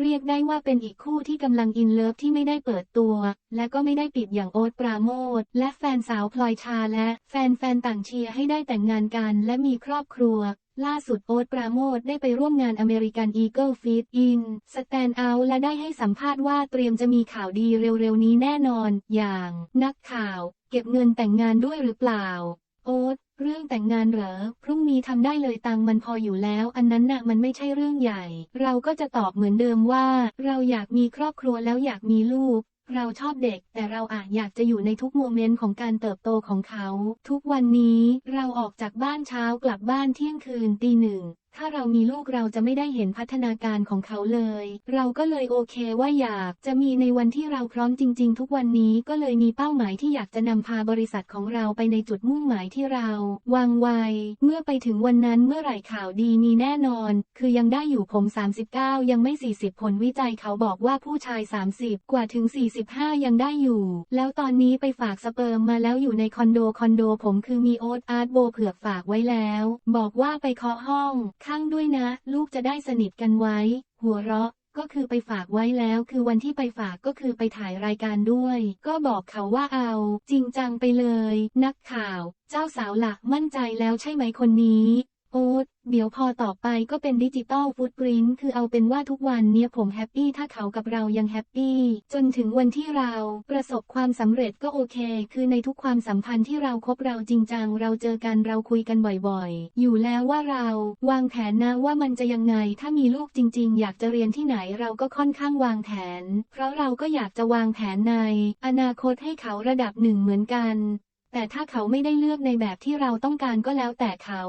เรียกได้ว่าเป็นอีกคู่ที่กำลังอินเลิฟที่ไม่ได้เปิดตัว และก็ไม่ได้ปิดอย่างโอ๊ตปราโมทและแฟนสาวพลอยชาและแฟนๆต่างเชียร์ให้ได้แต่งงานกันและมีครอบครัว ล่าสุดโอ๊ตปราโมทได้ไปร่วมงานอเมริกันอีเกิลฟีดอินสแตนเอาและได้ให้สัมภาษณ์ว่าเตรียมจะมีข่าวดีเร็วๆนี้แน่นอน อย่าง นักข่าว เก็บเงินแต่งงานด้วยหรือเปล่า โอ๊ต เรื่องแต่งงานเหรอ พรุ่งนี้ทำได้เลยตังมันพออยู่แล้ว อันนั้นน่ะมันไม่ใช่เรื่องใหญ่ เราก็จะตอบเหมือนเดิมว่า เราอยากมีครอบครัวแล้วอยากมีลูก เราชอบเด็ก แต่เราอาจอยากจะอยู่ในทุกโมเมนต์ของการเติบโตของเขา ทุกวันนี้เราออกจากบ้านเช้ากลับบ้านเที่ยงคืนตีหนึ่ง ถ้าเรามีลูกเราจะไม่ได้เห็นพัฒนาการของเขาเลย เราก็เลยโอเคว่าอยากจะมีในวันที่เราพร้อมจริง ๆ ทุกวันนี้ก็เลยมีเป้าหมายที่อยากจะนำพาบริษัทของเราไปในจุดมุ่งหมายที่เรา วางไว้ เมื่อไปถึงวันนั้นเมื่อไหร่ข่าวดีมีแน่นอน คือยังได้อยู่ผม 39 ยังไม่ 40 ผลวิจัยเขาบอกว่าผู้ชาย 30 กว่าถึง 45 ยังได้อยู่ แล้วตอนนี้ไปฝากสเปิร์มมาแล้วอยู่ในคอนโดคอนโดผมคือมีโอ๊ตอาร์ตโบเผือกฝากไว้แล้ว บอกว่าไปเคาะห้องข้างด้วยนะ ลูกจะได้สนิทกันไว้ หัวเราะก็คือไปฝากไว้แล้วคือวันที่ไปฝากก็คือไปถ่ายรายการด้วย ก็บอกเขาว่าเอา จริงจังไปเลย นักข่าว เจ้าสาวหลักมั่นใจแล้วใช่ไหมคนนี้ โอ๊ตเดี๋ยวพอต่อไปก็เป็นดิจิตอลฟุตปรินท์คือเอาเป็นว่าทุกวันเนี่ยผมแฮปปี้ถ้าเขากับเรายังแฮปปี้จนถึงวันที่เราประสบความสำเร็จก็โอเค คือในทุกความสัมพันธ์ที่เราคบเราจริงจังเราเจอกันเราคุยกันบ่อยๆ อยู่แล้วว่าเราวางแผนนะว่ามันจะยังไงถ้ามีลูกจริง ๆ อยากจะเรียนที่ไหนเราก็ค่อนข้างวางแผน เพราะเราก็อยากจะวางแผนใน อนาคตให้เขาระดับหนึ่งเหมือนกัน แต่ถ้าเขาไม่ได้เลือกในแบบที่เราต้องการก็แล้วแต่เขา